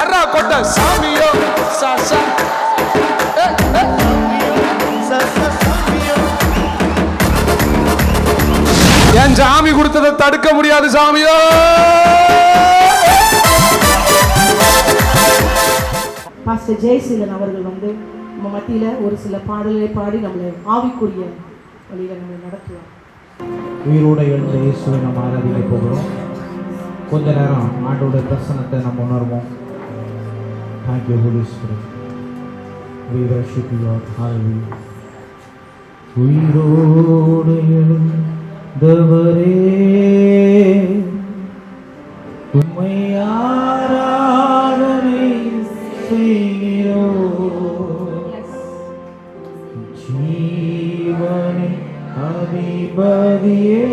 அறா கொட்ட சாமியோ. சா சா. ஏ, ஏ. என் சாமி கொடுத்ததை தடுக்க முடியாது சாமியோ. பாஸ்டர் ஜெயசீலன் அவர்கள் வந்து நம்ம மத்தியில ஒரு சில பாடல்களை பாடி நம்மளை ஆவிக்குரிய வழியில நம்மளை நடத்துவார். உயிரோட எழுந்த இயேசுவை நம்ம ஆராதிக்க போகிறோம். கொஞ்ச நேரம் ஆண்டோட பிரசனத்தை நம்ம உணர்வோம். thank you holy spirit we worship you lord hallelujah உயிரோடு எழுந்தவரே உம்மை ஆராதனை செய்கிறோம் ஜீவனின் அதிபதியே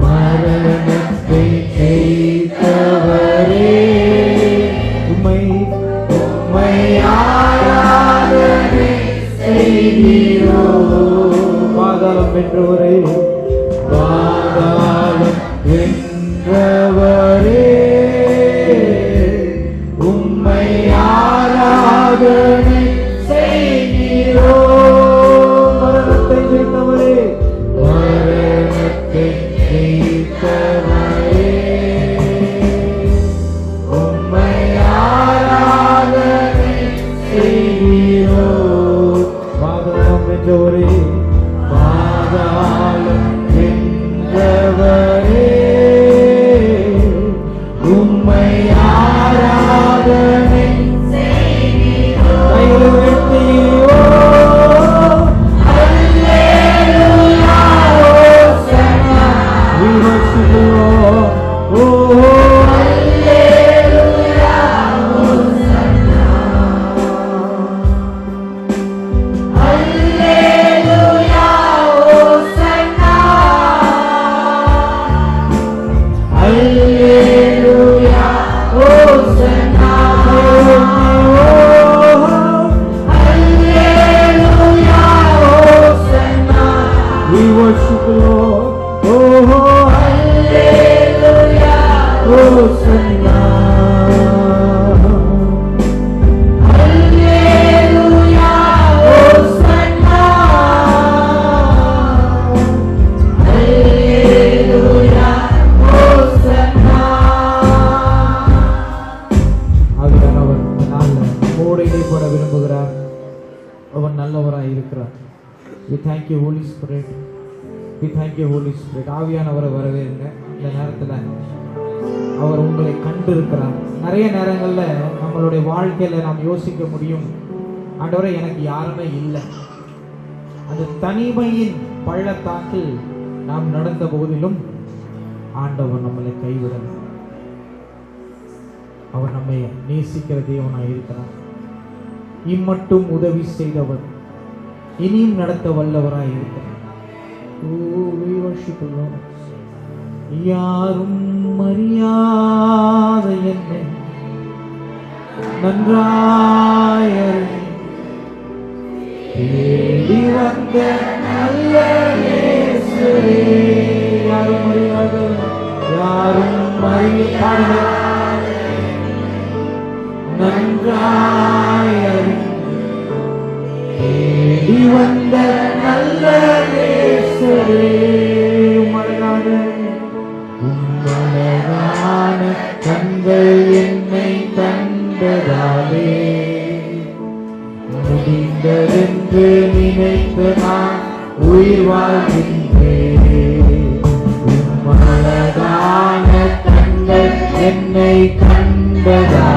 மரணத்தை ஜெயித்தவரே உம்மை உம்மை ஆராதனை செய்கிறோம். பாதாளம் ஆராதனை கைகளை யூ ஹோலி ஸ்பிரிட் ஆவியானவரை இந்த நேரத்தில் அவர் உங்களை கண்டிருக்கிறார். நிறைய நேரங்களில் நம்மளுடைய வாழ்க்கையில் நாம் யோசிக்க முடியும். ஆண்டவரை எனக்கு யாருமே இல்லை. அந்த தனிமையின் பள்ளத்தாக்கில் நாம் நடந்த போதிலும் ஆண்டவர் நம்மளை கைவிடல. அவர் நம்மை நேசிக்கிற தேவனாக இருக்கிறார். இம்மட்டும் உதவி செய்தவர். இனியும் நடத்த வல்லவராய் இருக்கிறார். ஓ, we யாரும் அறியாத என்னை நன்றாய தேடி வந்த நல்ல யாரும் அறியாத யாரும் அறியாத நன்றாய தேடி வந்த நல்ல முடிந்ததென்று நினைத்து நான் உயிர் வாழ்கின்றேன். உம்மழகான கண்கள் என்னை கண்டதா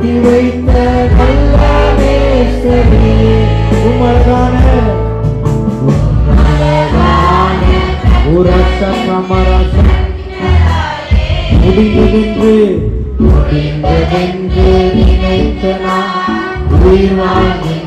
கட்டி வைத்த நல்ல நேசரே உம் உரத்த சமரசம் முடிந்ததென்று முடிந்ததென்று நினைத்த நான் உயிர் வாழ்ந்த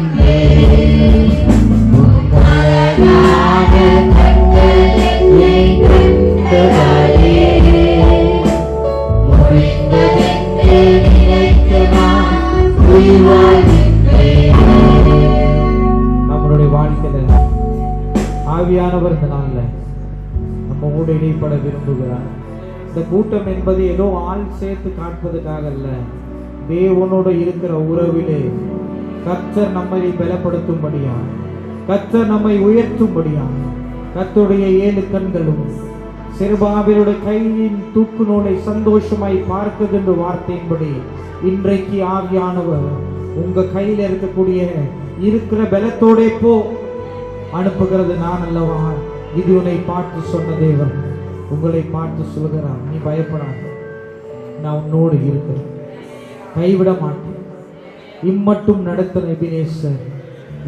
தெரியப்பட விரும்புகிறார் இந்த கூட்டம் என்பது ஏதோ ஆள் சேர்த்து காட்பதற்காக அல்ல. தேவனோடு இருக்கிற உறவிலே கர்த்தர் நம்மை பலப்படுத்தும்படியா கர்த்தர் நம்மை உயர்த்தும்படியா கத்துடைய ஏழு கண்களும் சிறுபாவிலுடைய கையின் தூக்கு நூலை சந்தோஷமாய் பார்க்குது என்று வார்த்தையின்படி இன்றைக்கு ஆவியானவர் உங்க கையில இருக்கக்கூடிய இருக்கிற பலத்தோட போ. அனுப்புகிறது நான் அல்லவா? இது உன்னை பார்த்து சொன்ன தேவன். உங்களை பார்த்து சொல்கிறான் நீ பயப்படாத. நான் உன்னோடு இருக்கிறேன். கைவிட மாட்டேன். இம்மட்டும் நடத்த எபினேசர்.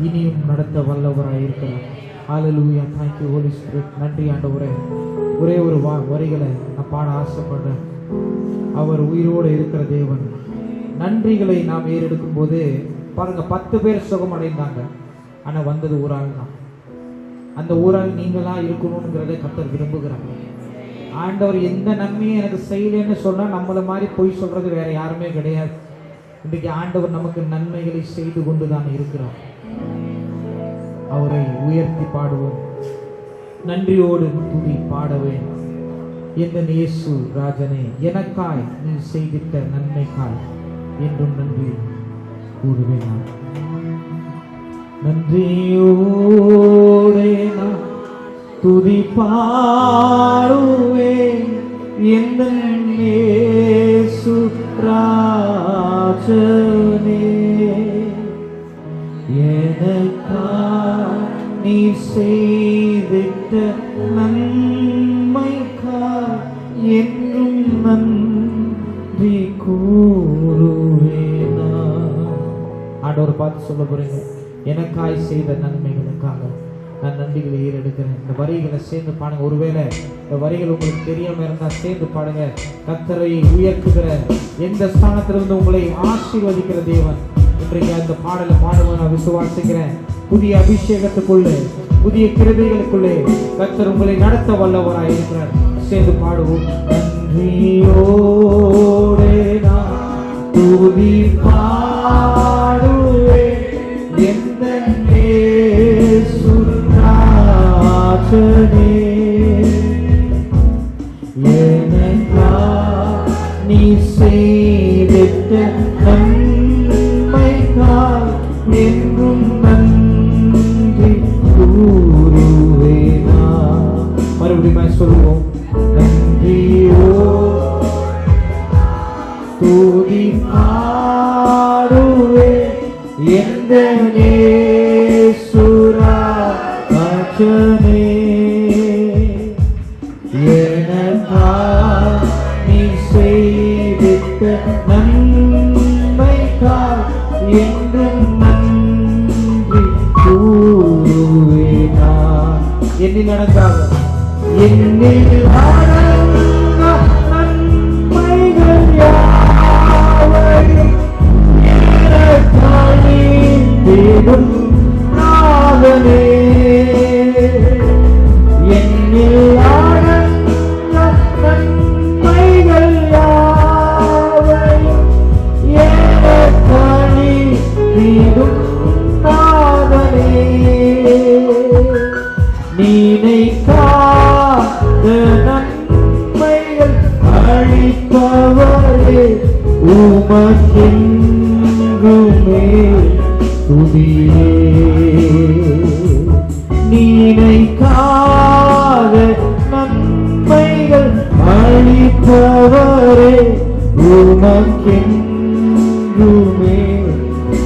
இனியும் நடத்த வல்லவராக இருக்கிறார். ஹalleluya thank ஹோலி ஸ்பிரிட் நன்றி ஆண்டவரே. ஒரே ஒரு வா வரிகளை நான் பாட ஆசைப்படுறேன். அவர் உயிரோடு இருக்கிற தேவன். நன்றிகளை நாம் ஏறெடுக்கும் போது பாருங்க பத்து பேர் சுகம் அடைந்தாங்க ஆனால் வந்தது ஒரு ஆள் தான் அந்த ஊரால் நீங்களா இருக்கணுங்கிறதை கத்தர் விரும்புகிறாங்க ஆண்டவர் எந்த நன்மையும் எனக்கு செய்யலைன்னு சொன்னால் நம்மளை மாதிரி பொய் சொல்றது வேற யாருமே கிடையாது. இன்றைக்கு ஆண்டவர் நமக்கு நன்மைகளை செய்து கொண்டு தான் இருக்கிறார். அவரை உயர்த்தி பாடுவோம். நன்றியோடு துதி பாடவேன். எந்த இயேசு ராஜனே எனக்காய் நீ செய்திட்ட நன்மைக்காய் என்றும் நன்றி கூறுவேன் நான். நன்றியோடே நான் துதி பாடுவே எந்த இயேசு ராஜனே. நீ செய்திட்ட நன்மைக்கா என்றும் நன்றி கூறுவேனா. ஆண்டவர் பார்த்து சொல்ல போறீங்க. எனக்காய் செய்த நன்மைகளுக்காக. நான் நன்றிகளை ஈரெடுக்கிறேன் இந்த வரிகளை சேர்ந்து பாடுங்க ஒருவேளை இந்த வரிகள் உங்களுக்கு தெரியாம இருந்தா சேர்ந்து பாடுங்க. கத்தரை உயர்த்துகிற எந்த ஸ்தானத்திலிருந்து உங்களை ஆசீர்வதிக்கிற தேவன்? இன்றைக்கு அந்த பாடலை பாடுவோம் நான் விசுவாசிக்கிறேன். புதிய அபிஷேகத்துக்குள்ளே புதிய கிருபைகளுக்குள்ளே கத்தர் உங்களை நடத்த வல்லவராக இருக்கிறார். சேர்ந்து பாடுவோம். நன்றியோடே நான் துதி சுராஜனே எனக்காய் நீ செய்திட்ட நன்மைக்காய் என்றும் நன்றி கூறுவேனா. மறுபடியும் சொல்லுவோம் நன்றியோ துதி பாடுவே எந்த நேசுரா அச்சனே நடந்தாக என்னில் அடங்கா நாதனே உமக்கெங்குமே துதியே. நீனைக்காத நன்மைகள் அளிப்பவரே உமக்கெங்குமே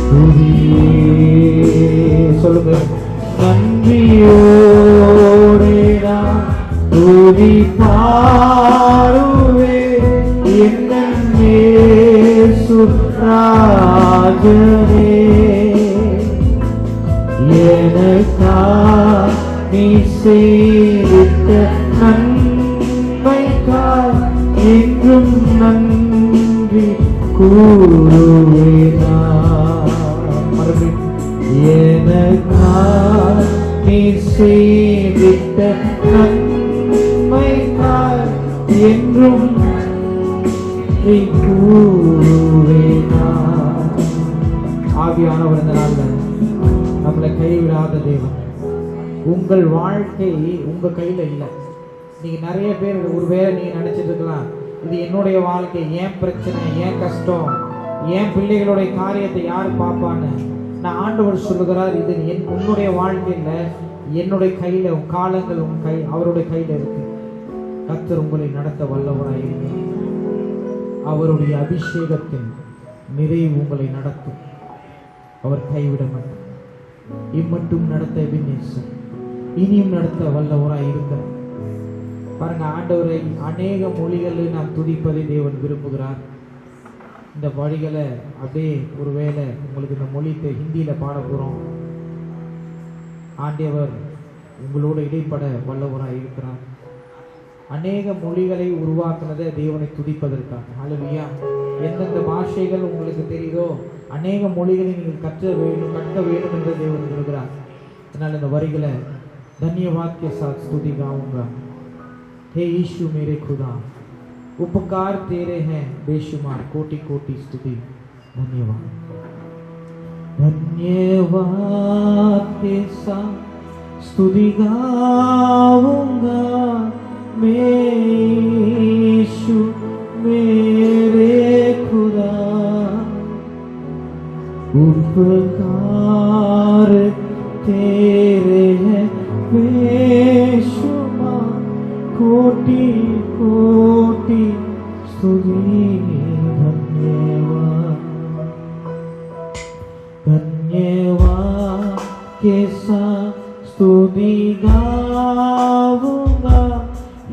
துதியே. சொல்லுங்க. நன்றியோடே நான் துதி ஆகவே எனக்கா நீ செய்த நன்மைக்காய் என்றும் நன்றி கூறுவேனா. எனக்கா நீ செய்த நன்மைக்காய் என்றும் தேவன். உங்கள் வாழ்க்கை உங்க கையில இல்லை. நீங்க நிறைய பேர் ஒருவேளை நீங்க நினைச்சிட்டு இருக்கலாம். இது என்னுடைய வாழ்க்கை ஏன் பிரச்சனை ஏன் கஷ்டம் ஏன் பிள்ளைகளுடைய காரியத்தை யார் பார்ப்பான்னு? நான் ஆண்டவர் சொல்லுகிறார் இது என் உன்னுடைய வாழ்க்கையில என்னுடைய கையில உன் காலங்கள் உன் கை அவருடைய கையில இருக்கு. கத்தர் உங்களை நடத்த வல்லவராய் அவருடைய அபிஷேகத்தின் நிறைவு உங்களை நடத்தும். அவர் கைவிட மாட்டார் இம்மட்டும் நடத்த எபினேசர் இனியும் நடத்த வல்லவராய் இருக்கிறார் பாருங்க ஆண்டவரை அநேக மொழிகளில் நாம் துதிப்பதை தேவன் விரும்புகிறார். இந்த வழிகளை அப்படியே ஒருவேளை உங்களுக்கு இந்த மொழி ஹிந்தியில் பாட போகிறோம் ஆண்டவர் உங்களோட இடைப்பட வல்லவராக இருக்கிறார். அநேக மொழிகளை உருவாக்குனதை தேவனை துதிப்பதற்காக ஹalleluya எந்தெந்த பாஷைகள் உங்களுக்கு தெரியுதோ அநேக மொழிகளை நீங்கள் கற்ற வேண்டும் கற்க வேண்டும் என்று தேவன் விரும்புகிறார் அதனால் இந்த வரிகளை धन्यवाद के साथ स्तुति गाऊंगा हे यीशु मेरे खुदा उपकार तेरे हैं बेशुमार कोटि कोटि स्तुति धन्यवाद धन्यवाद के साथ स्तुति गाऊंगा मेषु मेरे खुदा। उपकार तेरे हैं बेशुमार कोटि कोटि सुनी धन्यवाद। धन्यवाद के साथ गाऊँगा।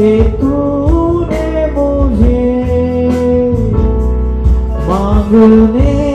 से तूने मुझे मांगने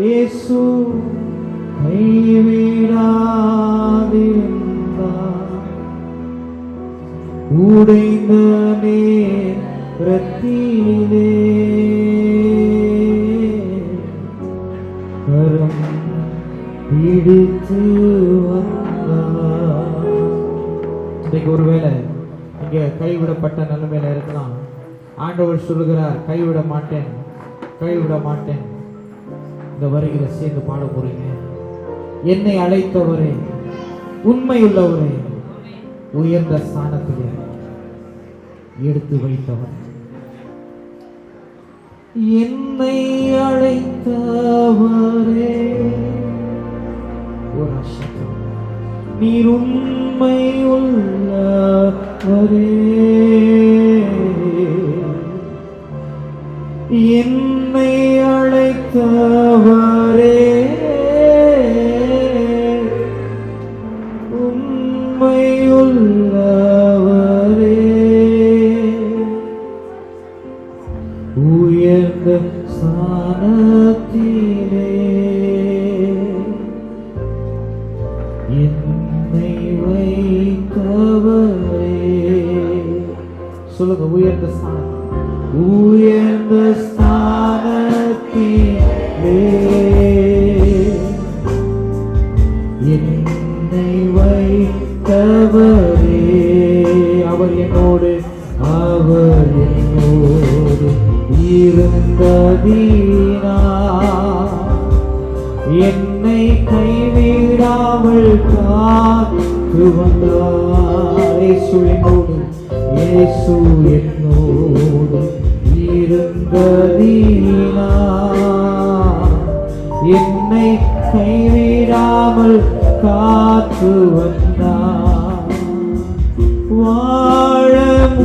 இயேசு கைவிடாதிருந்தார் உடைந்த நேரத்திலே ஆண்டவர் சொல்லுகிறார் கைவிட மாட்டேன் கைவிட மாட்டேன். இந்த வருகிற சேர்ந்து பாட போறீங்க. என்னை அழைத்தவரே உண்மையுள்ளவரே உயர்ந்த ஸ்தானத்திலே எடுத்து வைத்தவர். என்னை அழைத்தவரே. ஒரு நீர் உண்மை உள்ளவரே. என்னை வைத்தவரே. அவர் என்னோடு அவர் என்னோடு இருந்ததீனா. என்னை கைவிடாமல் காத்து வந்தாரே. சுழினோடு இயேசு என்னோடு இருந்ததீனா. என்னை கைவிடாமல் காத்து வந்தார் வாழ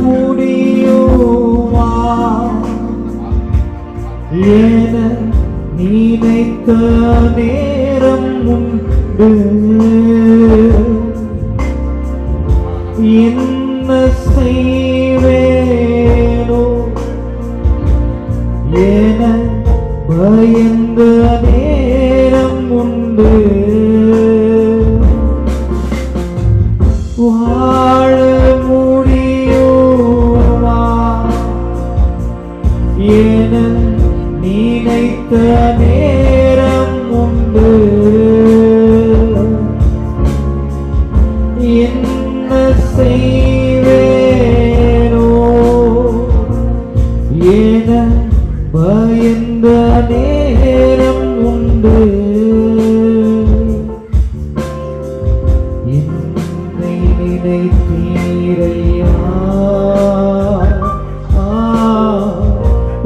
முடியுமா? என நினைத்த நேரம் உண்டு. என்ன செய்வேனோ?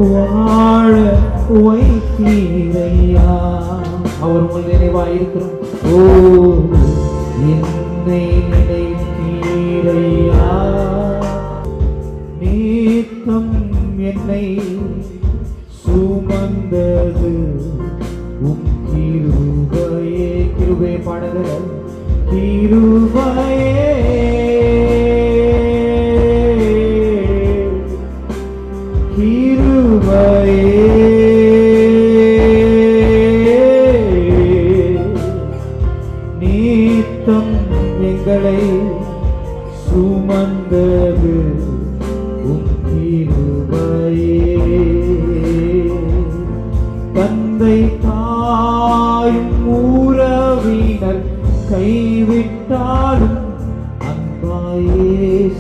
வாழ வைத்தீரையா. அவர் உங்கள் நினைவாக இருக்கிறோம் ஓ என்னை நினைத்தீரையா. நீக்கம் என்னை சுமந்தது. உம் கிருபையே கிருபை பாடுகிற கிருபையே. தாயும் உறவினர் கைவிட்டாலும் அன்பாயே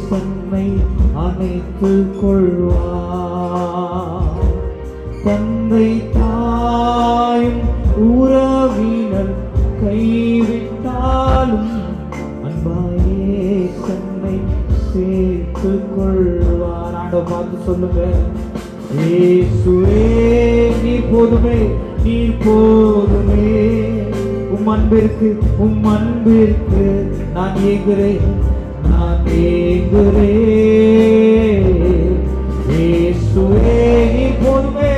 சன்னை அணைத்து கொள்வார். தந்தை தாயும் உறவினர் கைவிட்டாலும் அன்பாயே தன்னை சேர்த்து கொள்வார். பார்த்து சொல்லுங்க. இயேசுவே நீ போதுமே. போதுமே உம் அன்பிற்கு உம் அன்பிற்கு நான் ஏங்குறேன் நான் ஏங்குறேன் நீ போதுமே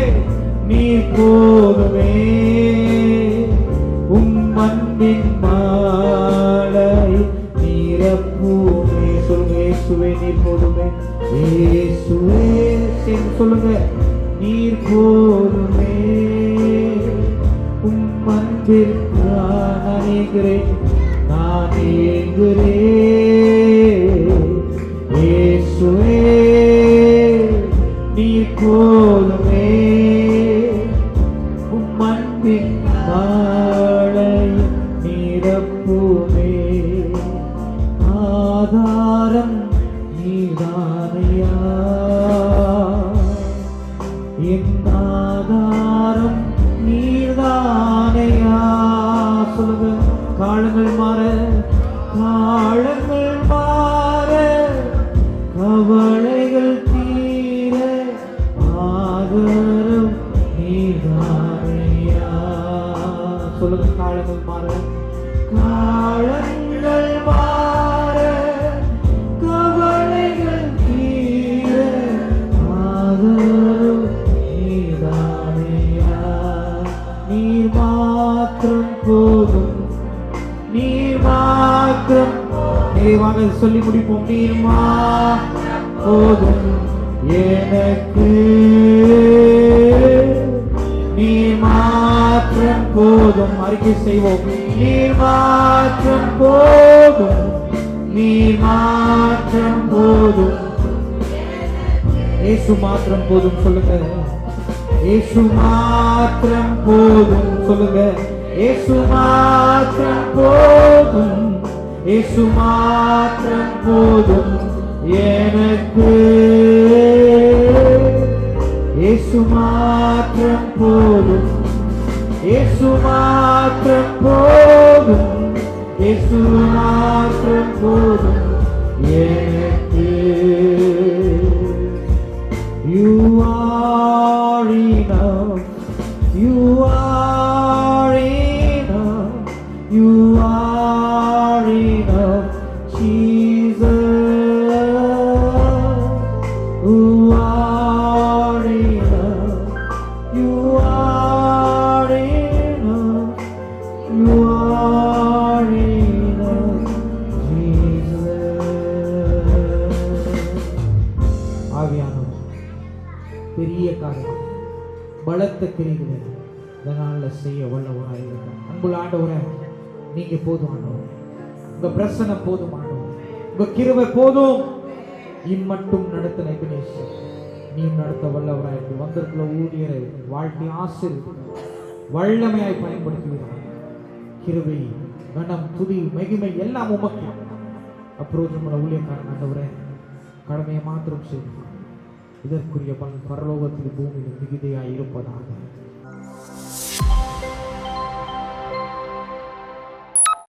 நீ போதுமே. உம் அன்பின் மாலை நீரப்பூமே. சொல்லுங்க ஏசுவே நீ போதுமே. ஏசுவே சொல்லுங்க. நீர் போ அன்பிற்கு over. இயேசு மாத்திரம் போதும் சொல்லுங்க. இயேசு மாத்திரம் போதும் சொல்லுங்க. இயேசு மாத்திரம் போதும். இயேசு மாத்திரம் போதும் எனக்கு. இயேசு மாத்திரம் போதும். இயேசு மாத்திரம் போதும். இயேசு மாத்திரம் போதும். எனக்கு பலத்த கிரிகளை இந்த நாளில் செய்ய வல்லவராக இருக்கிறார். அன்புள்ள ஆண்டவரை நீங்க போதுமானவர். ஆண்டவர் உங்க பிரசனை போதும் ஆண்டவர் உங்க கிருபை போதும். இம்மட்டும் நடத்தின கணேசன் நீ நடத்த வல்லவராய் இருக்கு. வந்திருக்கிற ஊழியரை வாழ்க்கை ஆசிர் வல்லமையாய் பயன்படுத்துகிறார் கிருவை கணம் துதி மகிமை எல்லாம் உமக்கு. அப்புறம் நம்மளை ஊழியக்காரன் ஆண்டவரே கடமையை மாத்திரம் செய்து இதற்குரிய பலன் பரலோகத்தில் பூமியில் மிகுதியாய் இருப்பதாக